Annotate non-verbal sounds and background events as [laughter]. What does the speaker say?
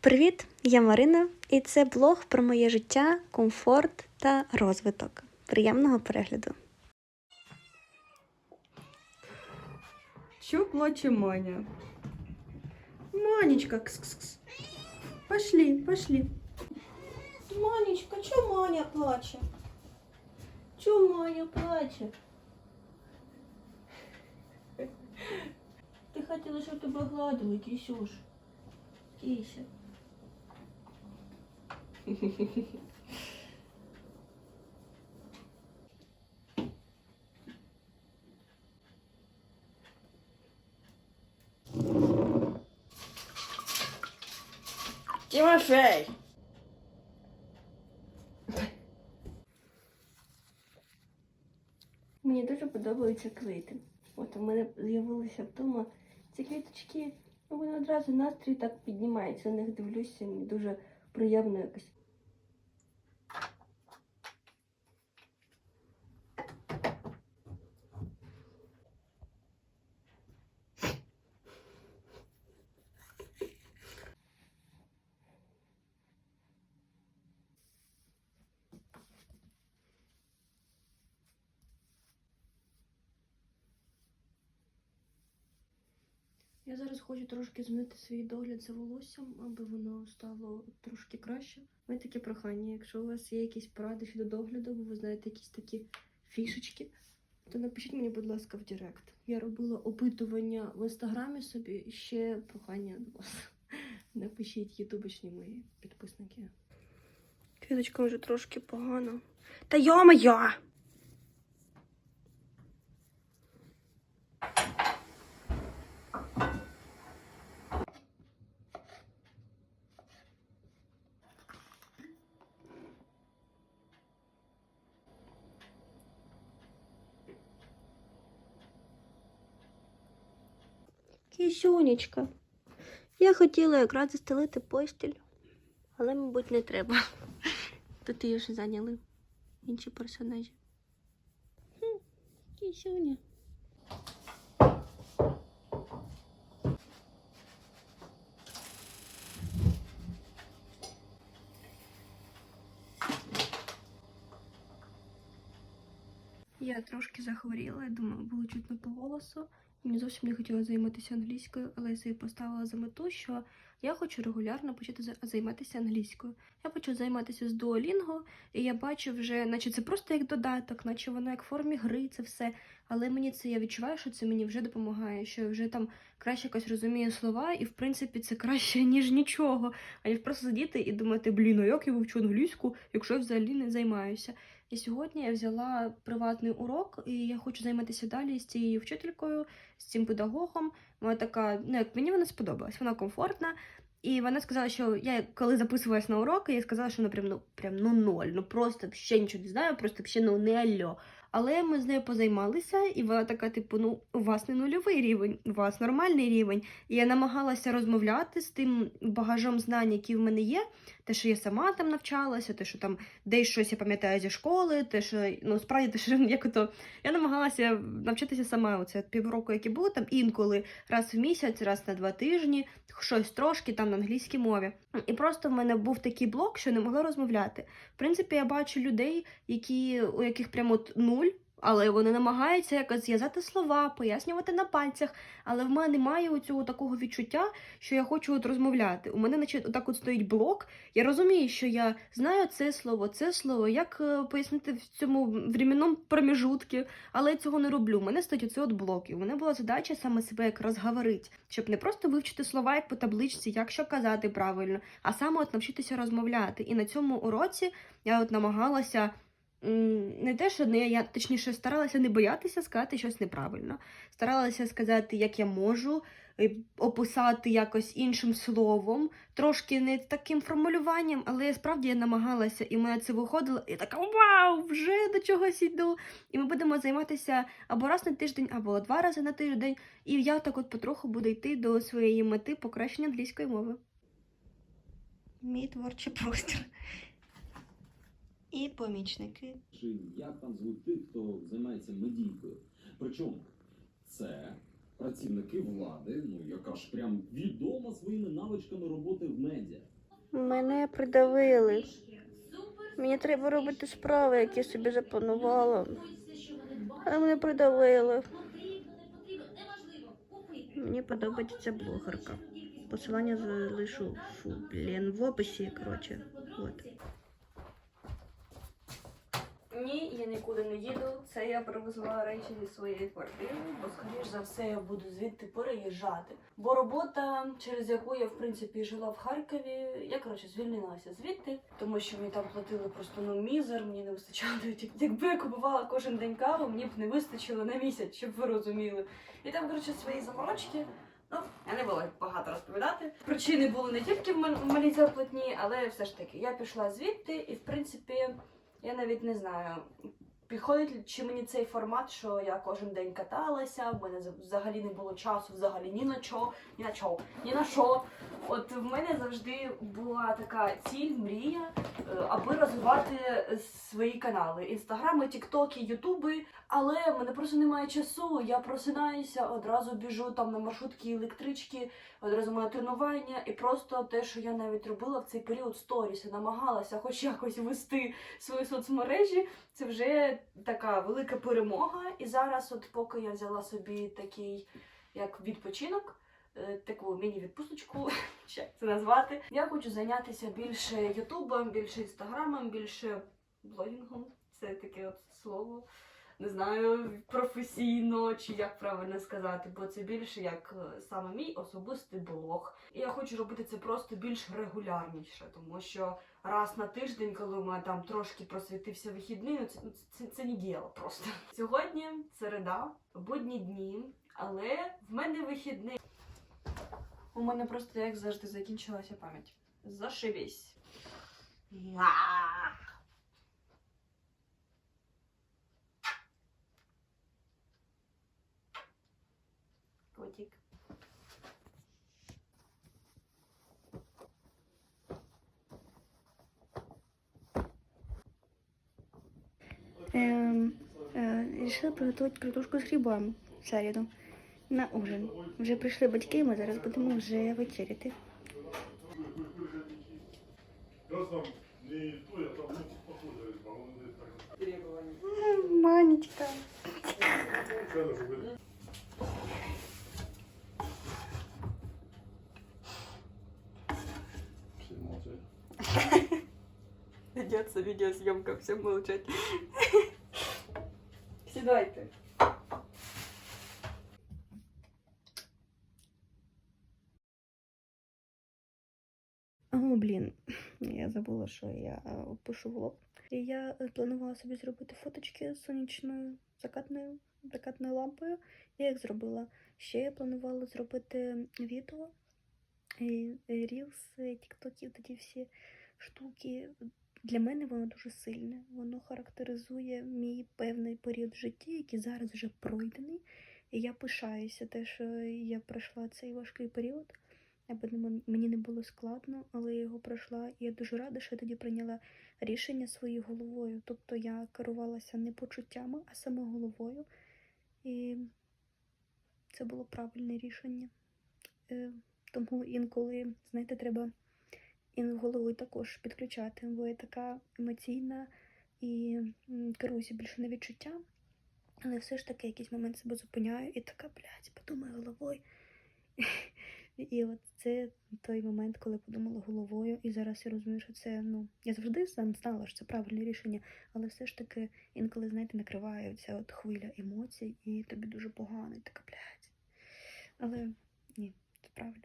Привіт, я Марина, і це блог про моє життя, комфорт та розвиток. Приємного перегляду. Чё плачет Маня? Манечка, кс-кс-кс. Пошли, пошли. Манечка, чё Маня плачет? Чё Маня плачет? Ты хотела, чтобы тебя гладила, Кисюш. Кися. Тимофей! Мені дуже подобаються квіти. От у мене з'явилися вдома ці квіточки, ну вони одразу настрій так піднімається. На них дивлюся, мені дуже приємно якось. Я зараз хочу трошки змінити свій догляд за волоссям, аби воно стало трошки краще. Мене таке прохання. Якщо у вас є якісь поради щодо догляду, або ви знаєте якісь такі фішечки, то напишіть мені, будь ласка, в Директ. Я робила опитування в інстаграмі собі і ще прохання до вас. [laughs] Напишіть ютубочні мої підписники. Квіточка вже трошки погано. Та йо-моє! Кисюнечка. Я хотіла якраз застелити постіль, але, мабуть, не треба. Тут її вже зайняли інші персонажі. Хм, Кисюня. Я трошки захворіла, я думаю, було чутно по голосу. Мені зовсім не хотілося займатися англійською, але я собі поставила за мету, що я хочу регулярно почати займатися англійською. Я почала займатися з Duolingo, і я бачу вже, наче це просто як додаток, наче воно як в формі гри, це все. Але мені це я відчуваю, що це мені вже допомагає, що я вже там краще якось розумію слова, і в принципі це краще, [laughs] ніж нічого. аніж просто сидіти і думати, блін, а як я вивчу англійську, якщо я взагалі не займаюся. І сьогодні я взяла приватний урок, і я хочу займатися далі з цією вчителькою, з цим педагогом. Вона така, ну як мені вона сподобалась, вона комфортна. І вона сказала, що я коли записувалась на уроки, я сказала, що ну прям ну прям ну ноль, ну просто ще нічого не знаю, просто ще ну не альо. Але ми з нею позаймалися, і вона така, типу, ну у вас не нульовий рівень, у вас нормальний рівень. І я намагалася розмовляти з тим багажом знань, які в мене є. Те, що я сама там навчалася, те, що там десь щось я пам'ятаю зі школи, те, що ну справді те, що як ото я намагалася навчитися сама. Оце півроку, які було там інколи раз в місяць, раз на два тижні, щось трошки там на англійській мові. І просто в мене був такий блок, що не могла розмовляти. В принципі, я бачу людей, які у яких прямо нуль. Але вони намагаються якось зв'язати слова, пояснювати на пальцях. Але в мене немає цього такого відчуття, що я хочу от розмовляти. У мене, наче, отак от стоїть блок. Я розумію, що я знаю це слово, це слово, як е, пояснити в цьому временному проміжутку, але я цього не роблю. У мене стоїть оцей от блок. І у мене була задача саме себе як розговорити, щоб не просто вивчити слова як по табличці, як що казати правильно, а саме от навчитися розмовляти. І на цьому уроці я от намагалася. Не те, що не я точніше старалася не боятися сказати щось неправильно. Старалася сказати, як я можу, описати якось іншим словом, трошки не таким формулюванням, але справді я намагалася, і мене це виходило. І я така вау, вже до чогось йду. І ми будемо займатися або раз на тиждень, або два рази на тиждень. І я так от потроху буду йти до своєї мети покращення англійської мови. Мій творчий простір. І помічники. чи як там звуть тих, хто займається медійкою. Причому це працівники влади, ну яка ж прям відома своїми навичками роботи в медіа. Мене придавили. Мені треба робити справи, які собі запланувала. Але мене придавили. Мені подобається ця блогерка. Посилання залишу фу, блін, в описі, коротше. От. Ні, я нікуди не їду. Це я привезла речі зі своєї квартири, бо скоріш за все я буду звідти переїжджати. Бо робота, через яку я в принципі жила в Харкові, я коротше звільнилася звідти, тому що мені там платили просто ну мізер, мені не вистачало. Якби я купувала кожен день каву, мені б не вистачило на місяць, щоб ви розуміли. І там, коротше, свої заморочки. Ну, я не буду багато розповідати. Причини були не тільки в в зарплатні, але все ж таки я пішла звідти, і в принципі я навіть не знаю. Підходить чи мені цей формат, що я кожен день каталася, в мене за- взагалі не було часу, взагалі ні на чо, ні на чо, ні на що. От в мене завжди була така ціль, мрія, е, аби розвивати свої канали: інстаграми, тіктоки, ютуби. Але в мене просто немає часу. Я просинаюся, одразу біжу там на маршрутки, електрички, одразу моє тренування, і просто те, що я навіть робила в цей період сторіси, намагалася хоч якось вести свої соцмережі. Це вже така велика перемога. І зараз, от поки я взяла собі такий як відпочинок, е, таку міні-відпусточку, [laughs] як це назвати. Я хочу зайнятися більше Ютубом, більше інстаграмом, більше блогінгом. Це таке от слово. Не знаю, професійно чи як правильно сказати, бо це більше як е, саме мій особистий блог. І я хочу робити це просто більш регулярніше, тому що раз на тиждень, коли у мене там трошки просвітився вихідний, ну це, ну, це, це не діло просто. [laughs] Сьогодні середа, будні дні, але в мене вихідний. У мене просто як завжди закінчилася пам'ять. Зашибісь. Эм, э, решила приготувати картошку з грибами в середу на ужин. Вже прийшли батьки, ми зараз будемо вже вечеряти. Якраз там не то, я там ну, похоже, а воно десь так. Манечка. Це не зробити. Всі мовчать. Ведется видеосъемка, все молчать. [laughs] Сідайте. О, блін, я забула, що я е, пишу влог. Я е, планувала собі зробити фоточки з сонячною закатною, закатною лампою. Я їх зробила. Ще я планувала зробити відео, рілс, тіктоки, такі всі штуки. Для мене воно дуже сильне. Воно характеризує мій певний період в житті, який зараз вже пройдений. І я пишаюся те, що я пройшла цей важкий період аби мені не було складно, але я його пройшла. І я дуже рада, що я тоді прийняла рішення своєю головою. Тобто я керувалася не почуттями, а саме головою. І це було правильне рішення. Е, Тому інколи, знаєте, треба і головою також підключати, бо я така емоційна і керуюся більше не відчуття. Але все ж таки якийсь момент себе зупиняю і така, блядь, подумаю головою. І от це той момент, коли подумала головою, і зараз я розумію, що це ну я завжди сам знала, що це правильне рішення, але все ж таки інколи, знаєте, накриває ця от хвиля емоцій, і тобі дуже погано, і така блядь. Але ні, це правильно.